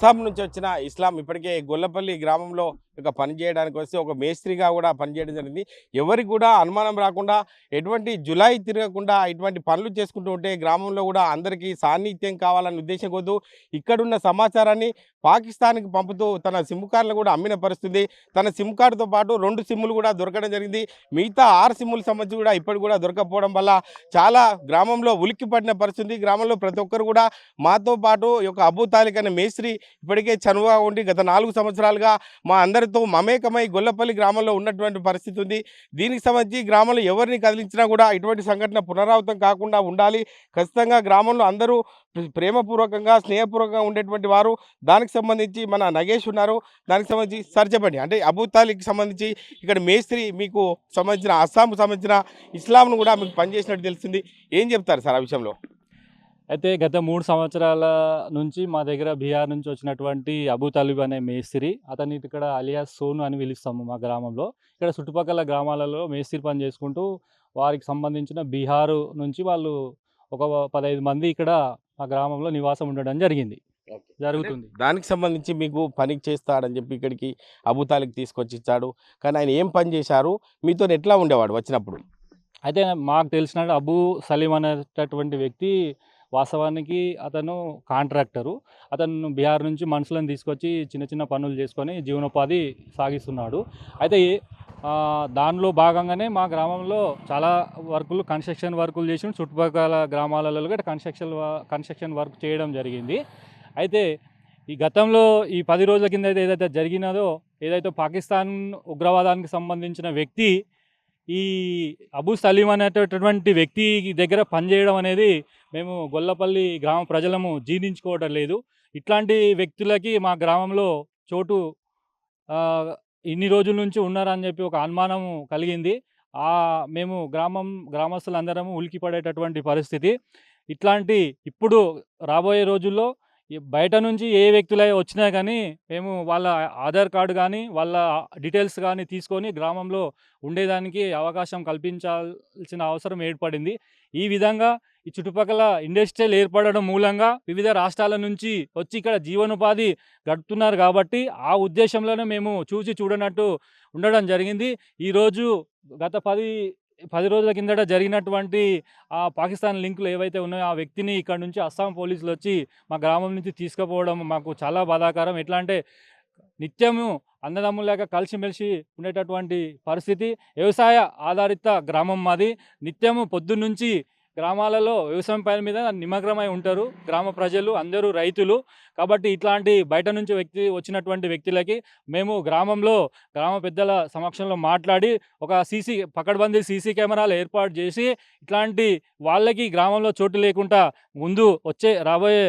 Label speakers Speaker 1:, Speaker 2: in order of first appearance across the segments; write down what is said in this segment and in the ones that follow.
Speaker 1: అస్సాం నుంచి వచ్చిన ఇస్లాం ఇప్పటికే గొల్లపల్లి గ్రామంలో ఇక పని చేయడానికి వస్తే ఒక మేస్త్రిగా కూడా పనిచేయడం జరిగింది. ఎవరికి కూడా అనుమానం రాకుండా ఎటువంటి జులై తిరగకుండా ఇటువంటి పనులు చేసుకుంటూ ఉంటే గ్రామంలో కూడా అందరికీ సాన్నిధ్యం కావాలనే ఉద్దేశం కొద్దు. ఇక్కడున్న సమాచారాన్ని పాకిస్తాన్కి పంపుతూ తన సిమ్ కార్డులు కూడా అమ్మిన పరిస్థితి. తన సిమ్ కార్డుతో పాటు రెండు సిమ్ములు కూడా దొరకడం జరిగింది. మిగతా ఆరు సిమ్ములు సంబంధించి కూడా ఇప్పటికి కూడా దొరకపోవడం వల్ల చాలా గ్రామంలో ఉలిక్కి పడిన పరిస్థితి. గ్రామంలో ప్రతి ఒక్కరు కూడా మాతో పాటు ఈ యొక్క అబూ తాలిక్ అనే మేస్త్రి ఇప్పటికే చనువుగా ఉండి గత నాలుగు సంవత్సరాలుగా మా అందరితో మమేకమై గొల్లపల్లి గ్రామంలో ఉన్నటువంటి పరిస్థితి ఉంది. దీనికి సంబంధించి గ్రామంలో ఎవరిని కదిలించినా కూడా ఇటువంటి సంఘటన పునరావృతం కాకుండా ఉండాలి. ఖచ్చితంగా గ్రామంలో అందరూ ప్రేమపూర్వకంగా స్నేహపూర్వకంగా ఉండేటువంటి వారు. దానికి సంబంధించి మన నగేష్ ఉన్నారు. దానికి సంబంధించి సార్ చెప్పండి. అంటే అబూ సంబంధించి ఇక్కడ మేస్త్రి మీకు సంబంధించిన అస్సాంకు సంబంధించిన ఇస్లాంను కూడా మీకు పనిచేసినట్టు తెలిసింది. ఏం చెప్తారు సార్ ఆ విషయంలో?
Speaker 2: అయితే గత మూడు సంవత్సరాల నుంచి మా దగ్గర బీహార్ నుంచి వచ్చినటువంటి అబూ తలీబ్ అనే మేస్త్రి అతన్ని ఇక్కడ అలియాస్ సోను అని పిలుస్తాము మా గ్రామంలో. ఇక్కడ చుట్టుపక్కల గ్రామాలలో మేస్త్రి పని చేసుకుంటూ వారికి సంబంధించిన బీహారు నుంచి వాళ్ళు ఒక పదహైదు మంది ఇక్కడ మా గ్రామంలో నివాసం ఉండడం జరిగింది. జరుగుతుంది.
Speaker 1: దానికి సంబంధించి మీకు పనికి చేస్తాడని చెప్పి ఇక్కడికి అబూ తాలిక్ తీసుకొచ్చి ఇచ్చాడు కానీ ఆయన ఏం పని చేశారు? మీతో ఎట్లా ఉండేవాడు వచ్చినప్పుడు?
Speaker 2: అయితే మాకు తెలిసిన అబూ సలీం అనేటటువంటి వ్యక్తి వాస్తవానికి అతను కాంట్రాక్టరు. అతను బీహార్ నుంచి మనుషులను తీసుకొచ్చి చిన్న చిన్న పనులు చేసుకొని జీవనోపాధి సాగిస్తున్నాడు. అయితే దానిలో భాగంగానే మా గ్రామంలో చాలా వర్కులు కన్స్ట్రక్షన్ వర్కులు చేసి చుట్టుపక్కల గ్రామాలలో కూడా కన్స్ట్రక్షన్ కన్స్ట్రక్షన్ వర్క్ చేయడం జరిగింది. అయితే ఈ గతంలో ఈ పది రోజుల కింద అయితే ఏదైతే జరిగినదో ఏదైతే పాకిస్తాన్ ఉగ్రవాదానికి సంబంధించిన వ్యక్తి ఈ అబూ సలీం అనేటటువంటి వ్యక్తి దగ్గర పనిచేయడం అనేది మేము గొల్లపల్లి గ్రామ ప్రజలము జీర్ణించుకోవడం లేదు. ఇట్లాంటి వ్యక్తులకి మా గ్రామంలో చోటు ఇన్ని రోజుల నుంచి ఉన్నారని చెప్పి ఒక అనుమానం కలిగింది. మేము గ్రామం గ్రామస్తులందరము ఉలికిపడేటటువంటి పరిస్థితి. ఇట్లాంటి ఇప్పుడు రాబోయే రోజుల్లో బయట నుంచి ఏ వ్యక్తులు వచ్చినా కానీ మేము వాళ్ళ ఆధార్ కార్డు కానీ వాళ్ళ డీటెయిల్స్ కానీ తీసుకొని గ్రామంలో ఉండేదానికి అవకాశం కల్పించాల్సిన అవసరం ఏర్పడింది. ఈ విధంగా ఈ చుట్టుపక్కల ఇండస్ట్రియల్ ఏర్పడడం మూలంగా వివిధ రాష్ట్రాల నుంచి వచ్చి ఇక్కడ జీవనోపాధి గడుపుతున్నారు కాబట్టి ఆ ఉద్దేశంలోనే మేము చూసి చూడనట్టు ఉండడం జరిగింది. ఈరోజు గత పది పది రోజుల కిందట జరిగినటువంటి ఆ పాకిస్తాన్ లింకులు ఏవైతే ఉన్నాయో ఆ వ్యక్తిని ఇక్కడ నుంచి అస్సాం పోలీసులు వచ్చి మా గ్రామం నుంచి తీసుకుపోవడం మాకు చాలా బాధాకరం. ఎట్లా అంటే నిత్యము అన్నదమ్ములాగా కలిసిమెలిసి ఉండేటటువంటి పరిస్థితి. వ్యవసాయ ఆధారిత గ్రామం మాది. నిత్యము పొద్దున్నుంచి గ్రామాలలో వ్యవసాయం పైన మీద నిమగ్నమై ఉంటారు. గ్రామ ప్రజలు అందరూ రైతులు. కాబట్టి ఇట్లాంటి బయట నుంచి వ్యక్తి వచ్చినటువంటి వ్యక్తులకి మేము గ్రామంలో గ్రామ పెద్దల సమక్షంలో మాట్లాడి ఒక సీసీ పకడ్బందీ సీసీ కెమెరాలు ఏర్పాటు చేసి ఇట్లాంటి వాళ్ళకి గ్రామంలో చోటు లేకుండా ముందు వచ్చే రాబోయే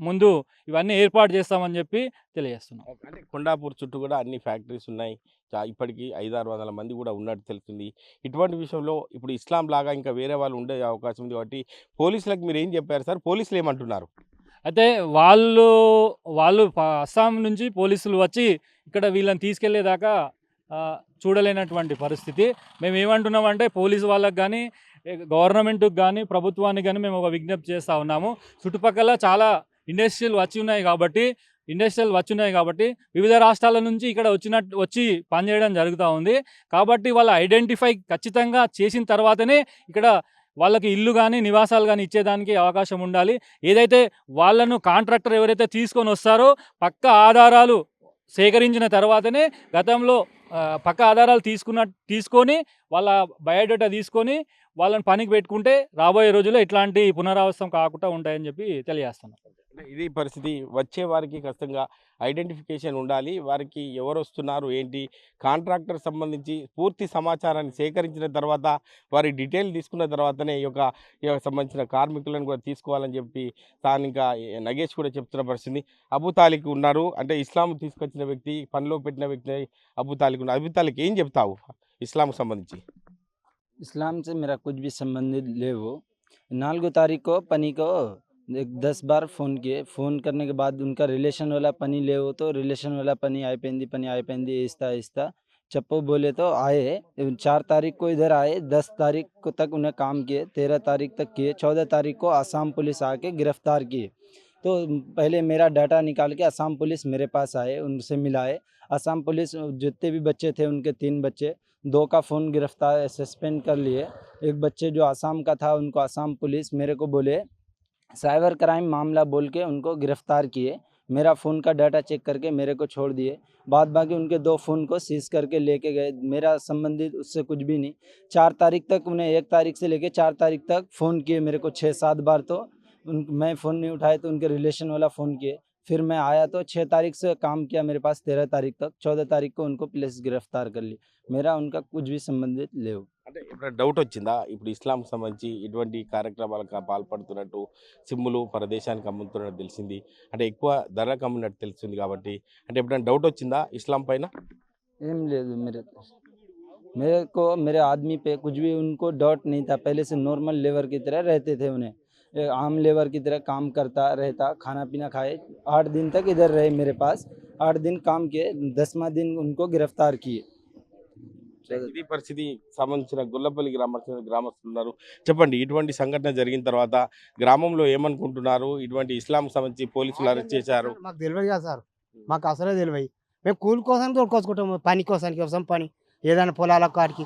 Speaker 2: ముందు ఇవన్నీ ఏర్పాటు చేస్తామని చెప్పి తెలియజేస్తున్నాం.
Speaker 1: అంటే కొండాపూర్ చుట్టూ కూడా అన్ని ఫ్యాక్టరీస్ ఉన్నాయి. ఇప్పటికీ ఐదారు వందల మంది కూడా ఉన్నట్టు తెలుస్తుంది. ఇటువంటి విషయంలో ఇప్పుడు ఇస్లాం లాగా ఇంకా వేరే వాళ్ళు ఉండే అవకాశం ఉంది కాబట్టి పోలీసులకు మీరు ఏం చెప్పారు సార్? పోలీసులు ఏమంటున్నారు?
Speaker 2: అయితే వాళ్ళు వాళ్ళు అస్సాం నుంచి పోలీసులు వచ్చి ఇక్కడ వీళ్ళని తీసుకెళ్ళేదాకా చూడలేనటువంటి పరిస్థితి. మేము ఏమంటున్నామంటే పోలీసు వాళ్ళకి కానీ గవర్నమెంట్కి కానీ ప్రభుత్వానికి కానీ మేము ఒక విజ్ఞప్తి చేస్తూ ఉన్నాము. చుట్టుపక్కల చాలా ఇండస్ట్రియల్ వచ్చి ఉన్నాయి కాబట్టి ఇండస్ట్రియల్ వచ్చి ఉన్నాయి కాబట్టి వివిధ రాష్ట్రాల నుంచి ఇక్కడ వచ్చినట్టు వచ్చి పనిచేయడం జరుగుతూ ఉంది. కాబట్టి వాళ్ళ ఐడెంటిఫై ఖచ్చితంగా చేసిన తర్వాతనే ఇక్కడ వాళ్ళకి ఇల్లు కానీ నివాసాలు కానీ ఇచ్చేదానికి అవకాశం ఉండాలి. ఏదైతే వాళ్ళను కాంట్రాక్టర్ ఎవరైతే తీసుకొని వస్తారో పక్క ఆధారాలు సేకరించిన తర్వాతనే గతంలో పక్క ఆధారాలు తీసుకున్న తీసుకొని వాళ్ళ బయోడేటా తీసుకొని వాళ్ళని పనికి పెట్టుకుంటే రాబోయే రోజుల్లో ఇట్లాంటి పునరావసం కాకుండా ఉంటాయని చెప్పి తెలియజేస్తున్నాం.
Speaker 1: ఇది పరిస్థితి వచ్చే వారికి ఖచ్చితంగా ఐడెంటిఫికేషన్ ఉండాలి వారికి ఎవరు వస్తున్నారు ఏంటి కాంట్రాక్టర్ సంబంధించి పూర్తి సమాచారాన్ని సేకరించిన తర్వాత వారి డీటెయిల్ తీసుకున్న తర్వాతనే ఈ యొక్క ఈ యొక్క సంబంధించిన కార్మికులను కూడా తీసుకోవాలని చెప్పి స్థానిక నగేష్ కూడా చెప్తున్న పరిస్థితి అబూ తాలిక్ ఉన్నారు అంటే ఇస్లాం తీసుకొచ్చిన వ్యక్తి పనిలో పెట్టిన వ్యక్తి అబూ తాలిక్ ఉన్నారు అబూ తాలిక్ ఏం చెప్తావు ఇస్లాంకు సంబంధించి
Speaker 3: इस्लाम से मेरा कुछ भी संबंधित ले वो नालगो तारीख को पनी को एक दस बार फ़ोन किए। फ़ोन करने के बाद उनका रिलेशन वाला पनी ले हो तो रिलेशन वाला पनी आए पेंदी पनी आए पेंदी ऐसा ऐसा। चप्पो बोले तो आए, चार तारीख को इधर आए, दस तारीख को तक उन्हें काम किए, तेरह तारीख तक किए, चौदह तारीख को आसाम पुलिस आके गिरफ़्तार किए। तो पहले मेरा डाटा निकाल के आसाम पुलिस मेरे पास आए, उनसे मिलाए। आसाम पुलिस जितने भी बच्चे थे, उनके तीन बच्चे, दो का फ़ोन गिरफ़्तार सस्पेंड कर लिए। एक बच्चे जो आसाम का था, उनको आसाम पुलिस मेरे को बोले साइबर क्राइम मामला बोल के उनको गिरफ़्तार किए। मेरा फ़ोन का डाटा चेक करके मेरे को छोड़ दिए। बाद बाकी उनके दो फ़ोन को सीज करके लेके गए। मेरा संबंधित उससे कुछ भी नहीं। चार तारीख तक, उन्हें एक तारीख से लेके चार तारीख तक फ़ोन किए मेरे को छः सात बार तो। उन, मैं फ़ोन नहीं उठाए तो उनके रिलेशन वाला फ़ोन किए। फिर मैं आया तो छः तारीख से काम किया मेरे पास तेरह तारीख तक चौदह तारीख को उनको पुलिस गिरफ्तार कर ली मेरा उनका कुछ भी संबंधित लेव
Speaker 1: అంటే ఇప్పుడు డౌట్ వచ్చిందా ఇప్పుడు ఇస్లాం సంబంధించి ఇటువంటి కార్యక్రమాలకు పాల్పడుతున్నట్టు సిమ్ములు పరదేశానికి అమ్ముతున్నట్టు తెలిసింది అంటే ఎక్కువ ధరకు అమ్మినట్టు తెలిసింది కాబట్టి అంటే ఎప్పుడైనా డౌట్ వచ్చిందా ఇస్లాం పైన
Speaker 3: एम ले दो मेरे मेरे को मेरे आदमी पे कुछ भी उनको डाउट नहीं था पहले से नॉर्मल लेबर की तरह रहते थे उन्हें एक आम लेबर की तरह काम करता रहता खाना पीना खाए आठ दिन तक इधर रहे मेरे पास आठ दिन काम किए दसवां दिन उनको गिरफ्तार किए
Speaker 1: ఇది పరిస్థితి సంబంధించిన గుల్లపల్లి గ్రామస్తులు గ్రామస్తులు ఉన్నారు చెప్పండి ఇటువంటి సంఘటన జరిగిన తర్వాత గ్రామంలో ఏమనుకుంటున్నారు ఇటువంటి ఇస్లాం సంబంధించి పోలీసులు అరెస్ట్ చేశారు
Speaker 4: మాకు తెలియదు కదా సార్ మాకు అసలే తెలియదు మేము కూలి కోసానికి తోడుకొచ్చుకుంటాం పని కోసానికి వ్యవసాయం పని ఏదైనా పొలాల కాడికి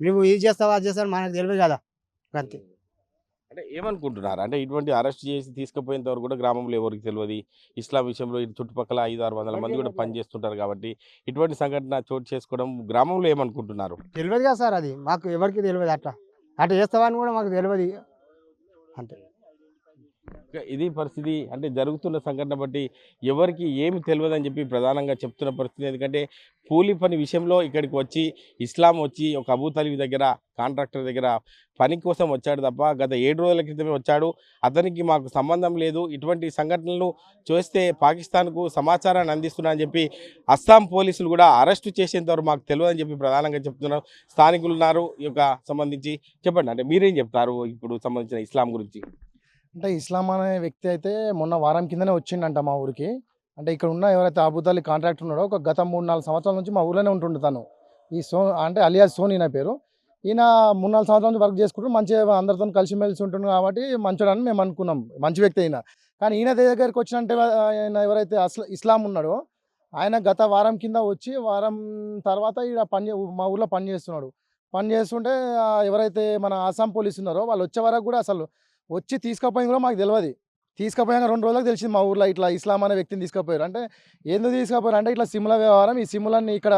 Speaker 4: నువ్వు ఇది చేస్తావా అది చేస్తావు మనకు తెలియదు కదా అంతే
Speaker 1: అంటే ఏమనుకుంటున్నారు? అంటే ఇటువంటి అరెస్ట్ చేసి తీసుకుపోయేంత వరకు కూడా గ్రామంలో ఎవరికి తెలియదు ఇస్లాం విషయంలో ఇటు చుట్టుపక్కల ఐదు ఆరు వందల మంది కూడా పనిచేస్తుంటారు కాబట్టి ఇటువంటి సంఘటన చోటు చేసుకోవడం గ్రామంలో ఏమనుకుంటున్నారు?
Speaker 4: తెలియదు కదా సార్ అది. మాకు ఎవరికి తెలియదు అట్లా. అట్లా చేస్తావా అని కూడా మాకు తెలియదు అంతే.
Speaker 1: ఇక ఇది పరిస్థితి. అంటే జరుగుతున్న సంఘటన బట్టి ఎవరికి ఏమి తెలియదని చెప్పి ప్రధానంగా చెప్తున్న పరిస్థితి. ఎందుకంటే కూలి పని విషయంలో ఇక్కడికి వచ్చి ఇస్లాం వచ్చి ఒక అబూతలివి దగ్గర కాంట్రాక్టర్ దగ్గర పని కోసం వచ్చాడు తప్ప గత ఏడు రోజుల క్రితమే వచ్చాడు. అతనికి మాకు సంబంధం లేదు. ఇటువంటి సంఘటనలు చూస్తే పాకిస్తాన్కు సమాచారాన్ని అందిస్తున్నా అని చెప్పి అస్సాం పోలీసులు కూడా అరెస్టు చేసేంత మాకు తెలియదు అని చెప్పి ప్రధానంగా చెప్తున్నారు. స్థానికులు ఉన్నారు ఈ యొక్క సంబంధించి చెప్పండి. అంటే మీరేం చెప్తారు? ఇప్పుడు సంబంధించిన ఇస్లాం గురించి.
Speaker 5: అంటే ఇస్లాం అనే వ్యక్తి అయితే మొన్న వారం కిందనే వచ్చిండంట మా ఊరికి. అంటే ఇక్కడ ఉన్న ఎవరైతే అబుదాలి కాంట్రాక్ట్ ఉన్నాడో ఒక గత మూడు నాలుగు సంవత్సరాల నుంచి మా ఊర్లోనే ఉంటుండే తను. ఈ సో అంటే అలియాస్ సోని నా పేరు. ఈయన మూడు నాలుగు సంవత్సరాల నుంచి వర్క్ చేసుకుంటూ మంచిగా అందరితో కలిసిమెలిసి ఉంటుండు కాబట్టి మంచోడని మేము అనుకున్నాం. మంచి వ్యక్తి అయినా కానీ ఈయన దగ్గరికి వచ్చినంటే ఆయన ఎవరైతే అసలు ఇస్లాం ఉన్నాడో ఆయన గత వారం కింద వచ్చి వారం తర్వాత ఈడ పని చే- మా ఊర్లో పని చేస్తున్నాడు. పని చేస్తుంటే ఎవరైతే మన ఆసాం పోలీసు ఉన్నారో వాళ్ళు వచ్చే వరకు కూడా అసలు వచ్చి తీసుకుపోయింది కూడా మాకు తెలియదు తీసుకుపోయాక రెండు రోజులకు తెలిసింది మా ఊర్లో ఇట్లా ఇస్లాం అనే వ్యక్తిని తీసుకుపోయారు. అంటే ఎందుకు తీసుకుపోయారు? అంటే ఇట్లా సిమ్ల వ్యవహారం ఈ సిమ్లన్నీ ఇక్కడ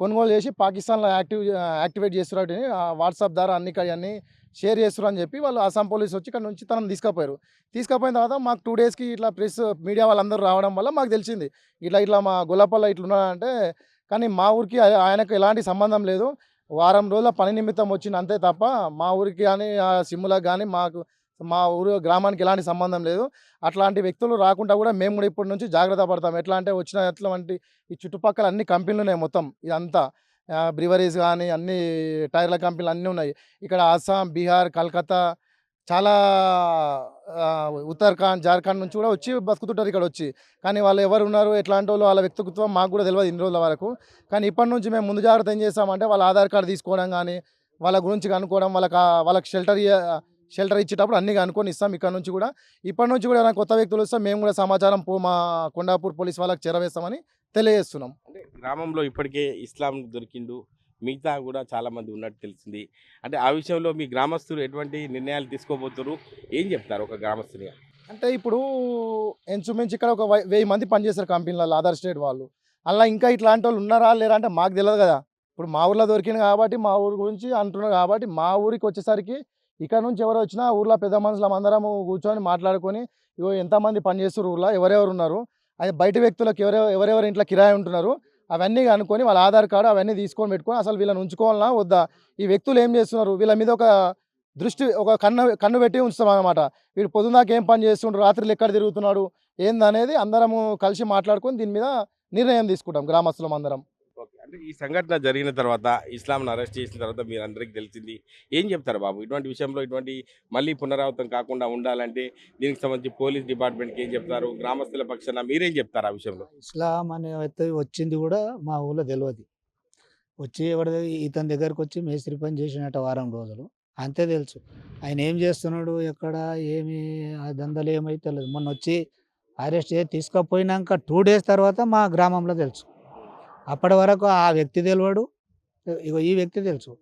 Speaker 5: కొనుగోలు చేసి పాకిస్తాన్లో యాక్టివ్ యాక్టివేట్ చేస్తున్నారు వాట్సాప్ ద్వారా అన్ని అన్నీ షేర్ చేస్తున్నారు అని చెప్పి వాళ్ళు అస్సాం పోలీసు వచ్చి ఇక్కడ నుంచి తనను తీసుకుపోయారు. తీసుకుపోయిన తర్వాత మాకు టూ డేస్కి ఇట్లా ప్రెస్ మీడియా వాళ్ళందరూ రావడం వల్ల మాకు తెలిసింది. ఇట్లా ఇట్లా మా గొల్లపల్ల ఇట్లా ఉన్నాడంటే కానీ మా ఊరికి ఆయనకు ఎలాంటి సంబంధం లేదు. వారం రోజుల పని నిమిత్తం వచ్చింది అంతే తప్ప మా ఊరికి కానీ ఆ సిమ్లకు కానీ మాకు మా ఊరు గ్రామానికి ఎలాంటి సంబంధం లేదు. అట్లాంటి వ్యక్తులు రాకుండా కూడా మేము కూడా ఇప్పటి నుంచి జాగ్రత్త పడతాం. ఎట్లా అంటే వచ్చిన ఎట్లాంటి ఈ చుట్టుపక్కల అన్ని కంపెనీలు ఉన్నాయి మొత్తం ఇదంతా. బ్రివరీస్ కానీ అన్ని టైర్ల కంపెనీలు అన్నీ ఉన్నాయి. ఇక్కడ అస్సాం బీహార్ కలకత్తా చాలా ఉత్తరాఖండ్ జార్ఖండ్ నుంచి కూడా వచ్చి బతుకుతుంటారు ఇక్కడ వచ్చి. కానీ వాళ్ళు ఎవరు ఉన్నారు ఎట్లాంటి వాళ్ళు వాళ్ళ వ్యక్తిత్వం మాకు కూడా తెలియదు ఇన్ని రోజుల వరకు. కానీ ఇప్పటి నుంచి మేము ముందు జాగ్రత్త ఏం చేస్తామంటే వాళ్ళ ఆధార్ కార్డు తీసుకోవడం కానీ వాళ్ళ గురించి కనుక్కోవడం వాళ్ళకి వాళ్ళకి షెల్టర్ షెల్టర్ ఇచ్చేటప్పుడు అన్ని కనుక్కొని ఇస్తాం. ఇక్కడ నుంచి కూడా ఇప్పటి నుంచి కూడా ఏమైనా కొత్త వ్యక్తులు వస్తే మేము కూడా సమాచారం మా కొండాపూర్ పోలీస్ వాళ్ళకి చేరవేస్తామని తెలియజేస్తున్నాం.
Speaker 1: అంటే గ్రామంలో ఇప్పటికే ఇస్లాం దొరికిండు. మిగతా కూడా చాలా మంది ఉన్నట్టు తెలిసింది. అంటే ఆ విషయంలో మీ గ్రామస్తులు ఎటువంటి నిర్ణయాలు తీసుకోబోతున్నారు ఏం చెప్తారు ఒక గ్రామస్తునిగా
Speaker 5: అంటే ఇప్పుడు ఇంచుమించు ఇక్కడ ఒక వెయ్యి మంది పనిచేస్తారు కంపెనీలలో అదర్ స్టేట్ వాళ్ళు. అలా ఇంకా ఇట్లాంటి వాళ్ళు ఉన్నారా లేరా అంటే మాకు తెలియదు కదా. ఇప్పుడు మా ఊర్లో దొరికింది కాబట్టి మా ఊరి గురించి అంటున్నారు కాబట్టి మా ఊరికి వచ్చేసరికి ఇక్కడ నుంచి ఎవరు వచ్చినా ఊర్లో పెద్ద మనుషులం అందరం కూర్చొని మాట్లాడుకొని ఇగో ఎంతమంది పనిచేస్తారు ఊర్లో ఎవరెవరు ఉన్నారు? అది బయట వ్యక్తులకు ఎవరెవరు ఎవరెవరు ఇంట్లో కిరాయి ఉంటున్నారు? అవన్నీ అనుకొని వాళ్ళ ఆధార్ కార్డు అవన్నీ తీసుకొని పెట్టుకొని అసలు వీళ్ళని ఉంచుకోవాలన్నా వద్దా? ఈ వ్యక్తులు ఏం చేస్తున్నారు? వీళ్ళ మీద ఒక దృష్టి ఒక కన్ను కన్ను పెట్టి ఉంచుతాం అనమాట వీడు పొద్దున్నాక ఏం పని చేస్తుండ్రు? రాత్రులు ఎక్కడ తిరుగుతున్నాడు? ఏందనేది అందరము కలిసి మాట్లాడుకొని దీని మీద నిర్ణయం తీసుకుంటాం గ్రామస్తులం అందరం.
Speaker 1: అంటే ఈ సంఘటన జరిగిన తర్వాత ఇస్లాంను అరెస్ట్ చేసిన తర్వాత మీరు అందరికీ తెలిసింది. ఏం చెప్తారు బాబు? ఇటువంటి విషయంలో ఇటువంటి మళ్ళీ పునరావృతం కాకుండా ఉండాలంటే దీనికి సంబంధించి పోలీస్ డిపార్ట్మెంట్కి ఏం చెప్తారు? గ్రామస్తుల పక్షాన మీరేం చెప్తారు ఆ విషయంలో?
Speaker 6: ఇస్లాం అనే వచ్చింది కూడా మా ఊళ్ళో తెలియదు వచ్చి ఎవరి ఇతని దగ్గరకు వచ్చి మేస్త్రి పని చేసినట్ట వారం రోజులు. అంతే తెలుసు. ఆయన ఏం చేస్తున్నాడు? ఎక్కడ? ఏమి? ఆ దందలు ఏమైతే తెలియదు మొన్న వచ్చి అరెస్ట్ చేసి తీసుకుపోయినాక టూ డేస్ తర్వాత మా గ్రామంలో తెలుసు. అప్పటి వరకు ఆ వ్యక్తి తెలియడు ఇగో ఈ వ్యక్తి తెలుసు.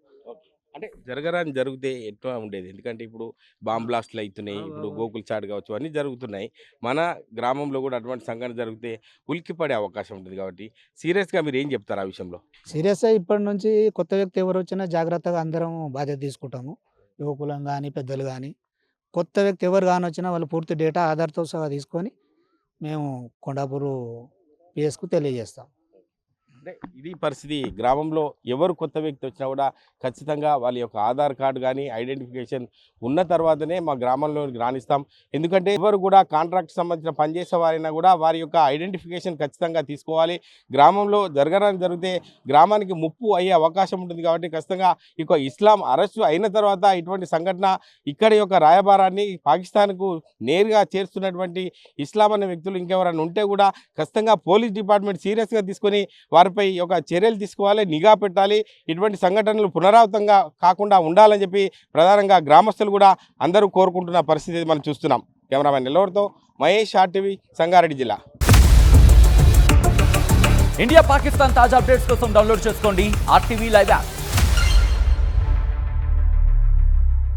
Speaker 1: అంటే జరగరాని జరిగితే ఎట్లా ఉండేది? ఎందుకంటే ఇప్పుడు బాంబ్ బ్లాస్ట్లు అవుతున్నాయి ఇప్పుడు గోకుల్ చాట్ కావచ్చు అన్నీ జరుగుతున్నాయి. మన గ్రామంలో కూడా అటువంటి సంఘటన జరిగితే ఉలిక్కిపడే అవకాశం ఉంటుంది కాబట్టి సీరియస్గా మీరు ఏం చెప్తారు ఆ విషయంలో?
Speaker 6: సీరియస్గా ఇప్పటి నుంచి కొత్త వ్యక్తి ఎవరు వచ్చినా జాగ్రత్తగా అందరం బాధ్యత తీసుకుంటాము. యువకులం కానీ పెద్దలు కానీ కొత్త వ్యక్తి ఎవరు కానీ వచ్చినా వాళ్ళు పూర్తి డేటా ఆధార్తో సహా తీసుకొని మేము కొండాపూర్ పిఎస్కు తెలియజేస్తాం.
Speaker 1: అంటే ఇది పరిస్థితి. గ్రామంలో ఎవరు కొత్త వ్యక్తి వచ్చినా కూడా ఖచ్చితంగా వాళ్ళ యొక్క ఆధార్ కార్డు కానీ ఐడెంటిఫికేషన్ ఉన్న తర్వాతనే మా గ్రామంలో రాణిస్తాం. ఎందుకంటే ఎవరు కూడా కాంట్రాక్ట్ సంబంధించిన పనిచేసే వారైనా కూడా వారి యొక్క ఐడెంటిఫికేషన్ ఖచ్చితంగా తీసుకోవాలి. గ్రామంలో జరగడానికి జరిగితే గ్రామానికి ముప్పు అయ్యే అవకాశం ఉంటుంది కాబట్టి ఖచ్చితంగా ఇక ఇస్లాం అరెస్టు అయిన తర్వాత ఇటువంటి సంఘటన ఇక్కడ యొక్క రాయబారాన్ని పాకిస్తాన్కు నేరుగా చేరుస్తున్నటువంటి ఇస్లాం అనే వ్యక్తులు ఇంకెవరైనా ఉంటే కూడా ఖచ్చితంగా పోలీస్ డిపార్ట్మెంట్ సీరియస్గా తీసుకొని వారిపై ఒక చర్యలు తీసుకోవాలి నిఘా పెట్టాలి. ఇటువంటి సంఘటనలు పునరావృతంగా కాకుండా ఉండాలని చెప్పి ప్రధానంగా గ్రామస్తులు కూడా అందరూ కోరుకుంటున్న పరిస్థితి మనం చూస్తున్నాం. కెమెరామెన్ నిలవరితో మహేష్ ఆర్టీవీ సంగారెడ్డి జిల్లా.
Speaker 7: ఇండియా పాకిస్తాన్ తాజా అప్డేట్స్ కోసం డౌన్లోడ్ చేసుకోండి ఆర్టీవీ లైవ్ యాప్.